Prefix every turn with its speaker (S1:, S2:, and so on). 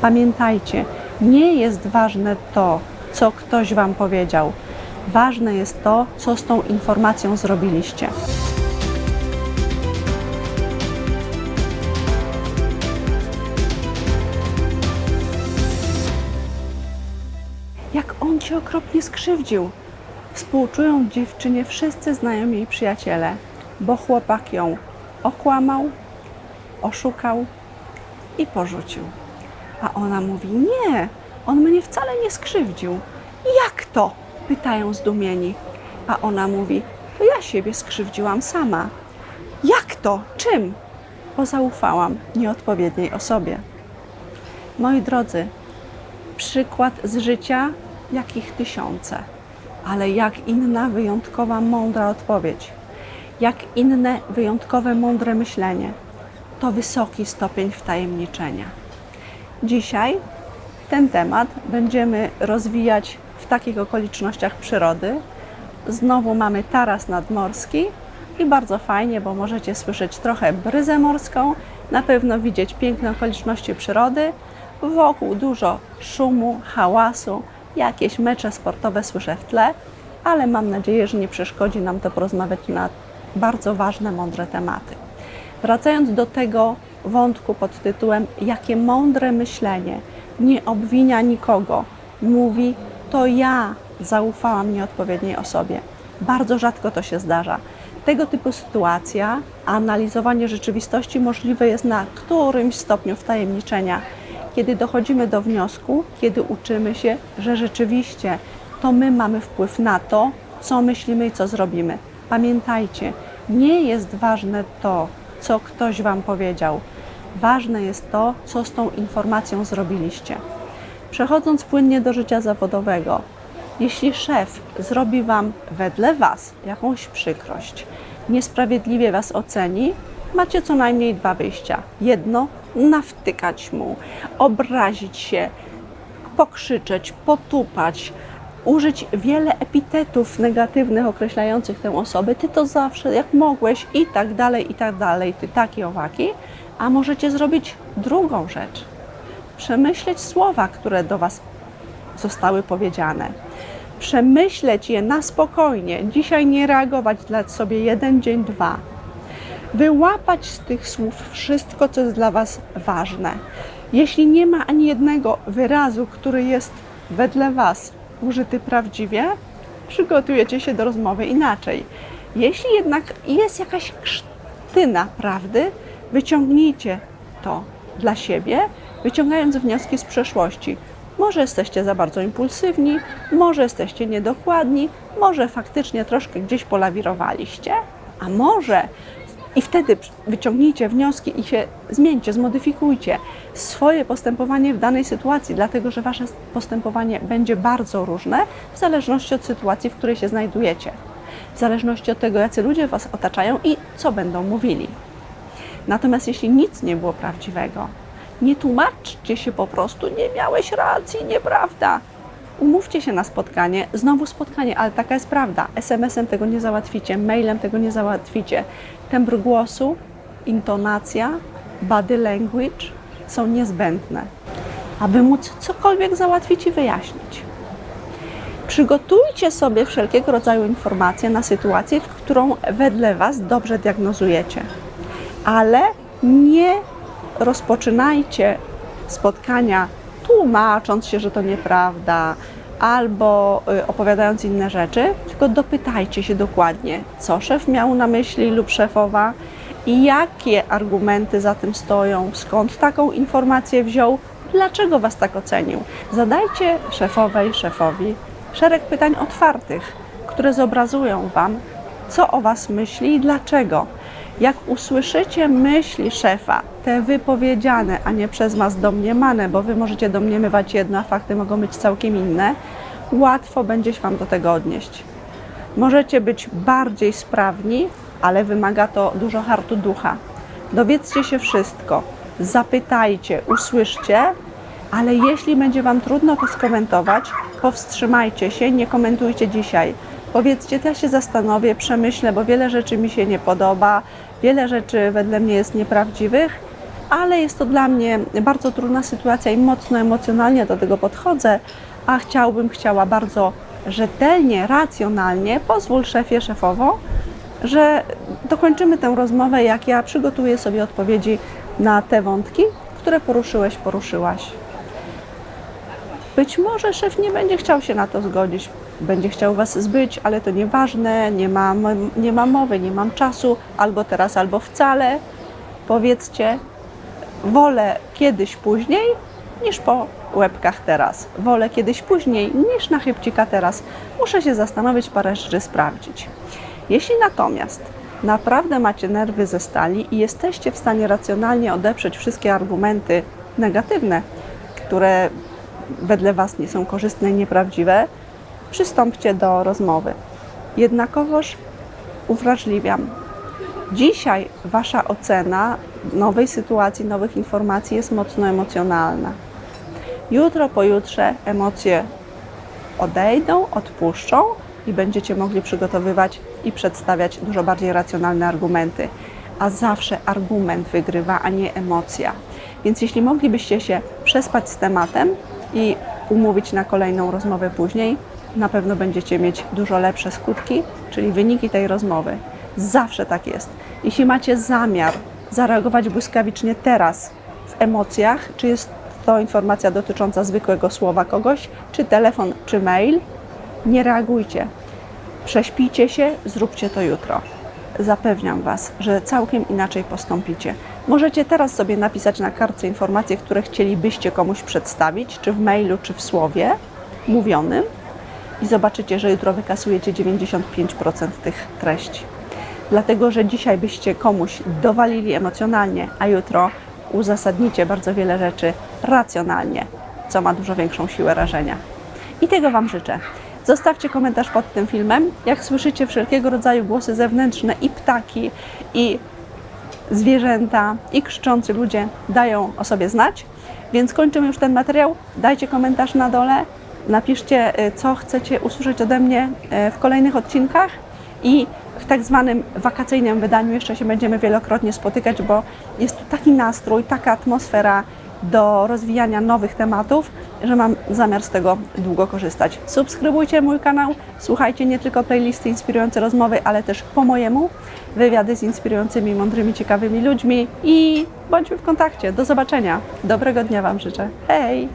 S1: Pamiętajcie, nie jest ważne to, co ktoś Wam powiedział. Ważne jest to, co z tą informacją zrobiliście. Jak on cię okropnie skrzywdził. Współczują dziewczynie wszyscy znajomi jej przyjaciele, bo chłopak ją okłamał, oszukał i porzucił. A ona mówi: Nie, on mnie wcale nie skrzywdził. Jak to? pytają zdumieni. A ona mówi: To ja siebie skrzywdziłam sama. Jak to? Czym? Bo zaufałam nieodpowiedniej osobie. Moi drodzy, przykład z życia, jakich tysiące, ale jak inna wyjątkowa, mądra odpowiedź, jak inne wyjątkowe, mądre myślenie, to wysoki stopień wtajemniczenia. Dzisiaj ten temat będziemy rozwijać w takich okolicznościach przyrody. Znowu mamy taras nadmorski i bardzo fajnie, bo możecie słyszeć trochę bryzę morską, na pewno widzieć piękne okoliczności przyrody. Wokół dużo szumu, hałasu, jakieś mecze sportowe słyszę w tle, ale mam nadzieję, że nie przeszkodzi nam to porozmawiać na bardzo ważne, mądre tematy. Wracając do tego wątku pod tytułem Jakie mądre myślenie nie obwinia nikogo, mówi to ja zaufałam nieodpowiedniej osobie. Bardzo rzadko to się zdarza. Tego typu sytuacja, analizowanie rzeczywistości możliwe jest na którymś stopniu wtajemniczenia, kiedy dochodzimy do wniosku, kiedy uczymy się, że rzeczywiście to my mamy wpływ na to, co myślimy i co zrobimy. Pamiętajcie, nie jest ważne to, co ktoś Wam powiedział. Ważne jest to, co z tą informacją zrobiliście. Przechodząc płynnie do życia zawodowego, jeśli szef zrobi Wam wedle Was jakąś przykrość, niesprawiedliwie Was oceni, macie co najmniej dwa wyjścia. Jedno, nawtykać mu, obrazić się, pokrzyczeć, potupać, użyć wiele epitetów negatywnych określających tę osobę. Ty to zawsze, jak mogłeś, i tak dalej, i tak dalej, ty taki, owaki. A możecie zrobić drugą rzecz. Przemyśleć słowa, które do Was zostały powiedziane. Przemyśleć je na spokojnie. Dzisiaj nie reagować, dać sobie jeden dzień, dwa. Wyłapać z tych słów wszystko, co jest dla Was ważne. Jeśli nie ma ani jednego wyrazu, który jest wedle Was użyty prawdziwie, przygotujecie się do rozmowy inaczej. Jeśli jednak jest jakaś krztyna prawdy, wyciągnijcie to dla siebie, wyciągając wnioski z przeszłości. Może jesteście za bardzo impulsywni, może jesteście niedokładni, może faktycznie troszkę gdzieś polawirowaliście, a może i wtedy wyciągnijcie wnioski i się zmieńcie, zmodyfikujcie swoje postępowanie w danej sytuacji, dlatego że wasze postępowanie będzie bardzo różne w zależności od sytuacji, w której się znajdujecie, w zależności od tego, jacy ludzie was otaczają i co będą mówili. Natomiast jeśli nic nie było prawdziwego, nie tłumaczcie się po prostu, nie miałeś racji, nieprawda. Umówcie się na spotkanie, znowu spotkanie, ale taka jest prawda. SMS-em tego nie załatwicie, mailem tego nie załatwicie. Tembr głosu, intonacja, body language są niezbędne, aby móc cokolwiek załatwić i wyjaśnić. Przygotujcie sobie wszelkiego rodzaju informacje na sytuację, w którą wedle Was dobrze diagnozujecie, ale nie rozpoczynajcie spotkania tłumacząc się, że to nieprawda, albo y, opowiadając inne rzeczy, tylko dopytajcie się dokładnie, co szef miał na myśli lub szefowa i jakie argumenty za tym stoją, skąd taką informację wziął, dlaczego was tak ocenił. Zadajcie szefowej, szefowi szereg pytań otwartych, które zobrazują wam, co o was myśli i dlaczego. Jak usłyszycie myśli szefa, te wypowiedziane, a nie przez Was domniemane, bo Wy możecie domniemywać jedno, a fakty mogą być całkiem inne, łatwo będzie się Wam do tego odnieść. Możecie być bardziej sprawni, ale wymaga to dużo hartu ducha. Dowiedzcie się wszystko, zapytajcie, usłyszcie, ale jeśli będzie Wam trudno to skomentować, powstrzymajcie się, nie komentujcie dzisiaj. Powiedzcie, ja się zastanowię, przemyślę, bo wiele rzeczy mi się nie podoba, wiele rzeczy wedle mnie jest nieprawdziwych ale jest to dla mnie bardzo trudna sytuacja i mocno emocjonalnie do tego podchodzę, a chciałbym, chciała bardzo rzetelnie, racjonalnie, pozwól szefie, szefowo, że dokończymy tę rozmowę, jak ja przygotuję sobie odpowiedzi na te wątki, które poruszyłeś, poruszyłaś. Być może szef nie będzie chciał się na to zgodzić, będzie chciał Was zbyć, ale to nieważne, nie mam, nie mam mowy, nie mam czasu, albo teraz, albo wcale. Powiedzcie, wolę kiedyś później niż po łebkach teraz. Wolę kiedyś później niż na chybcika teraz. Muszę się zastanowić, parę rzeczy sprawdzić. Jeśli natomiast naprawdę macie nerwy ze stali i jesteście w stanie racjonalnie odeprzeć wszystkie argumenty negatywne, które wedle Was nie są korzystne i nieprawdziwe, przystąpcie do rozmowy. Jednakowoż uwrażliwiam. Dzisiaj Wasza ocena nowej sytuacji, nowych informacji jest mocno emocjonalna. Jutro, pojutrze emocje odejdą, odpuszczą i będziecie mogli przygotowywać i przedstawiać dużo bardziej racjonalne argumenty. A zawsze argument wygrywa, a nie emocja. Więc jeśli moglibyście się przespać z tematem i umówić na kolejną rozmowę później, na pewno będziecie mieć dużo lepsze skutki, czyli wyniki tej rozmowy. Zawsze tak jest. Jeśli macie zamiar zareagować błyskawicznie teraz w emocjach, czy jest to informacja dotycząca zwykłego słowa kogoś, czy telefon, czy mail, nie reagujcie. Prześpijcie się, zróbcie to jutro. Zapewniam Was, że całkiem inaczej postąpicie. Możecie teraz sobie napisać na kartce informacje, które chcielibyście komuś przedstawić, czy w mailu, czy w słowie mówionym, i zobaczycie, że jutro wykasujecie 95% tych treści. Dlatego, że dzisiaj byście komuś dowalili emocjonalnie, a jutro uzasadnicie bardzo wiele rzeczy racjonalnie, co ma dużo większą siłę rażenia. I tego Wam życzę. Zostawcie komentarz pod tym filmem. Jak słyszycie wszelkiego rodzaju głosy zewnętrzne i ptaki, i zwierzęta, i krzyczący ludzie dają o sobie znać. Więc kończymy już ten materiał. Dajcie komentarz na dole. Napiszcie, y, co chcecie usłyszeć ode mnie y, w kolejnych odcinkach. I w tak zwanym wakacyjnym wydaniu jeszcze się będziemy wielokrotnie spotykać, bo jest tu taki nastrój, taka atmosfera do rozwijania nowych tematów, że mam zamiar z tego długo korzystać. Subskrybujcie mój kanał, słuchajcie nie tylko playlisty inspirujące rozmowy, ale też po mojemu wywiady z inspirującymi, mądrymi, ciekawymi ludźmi i bądźmy w kontakcie. Do zobaczenia. Dobrego dnia Wam życzę. Hej!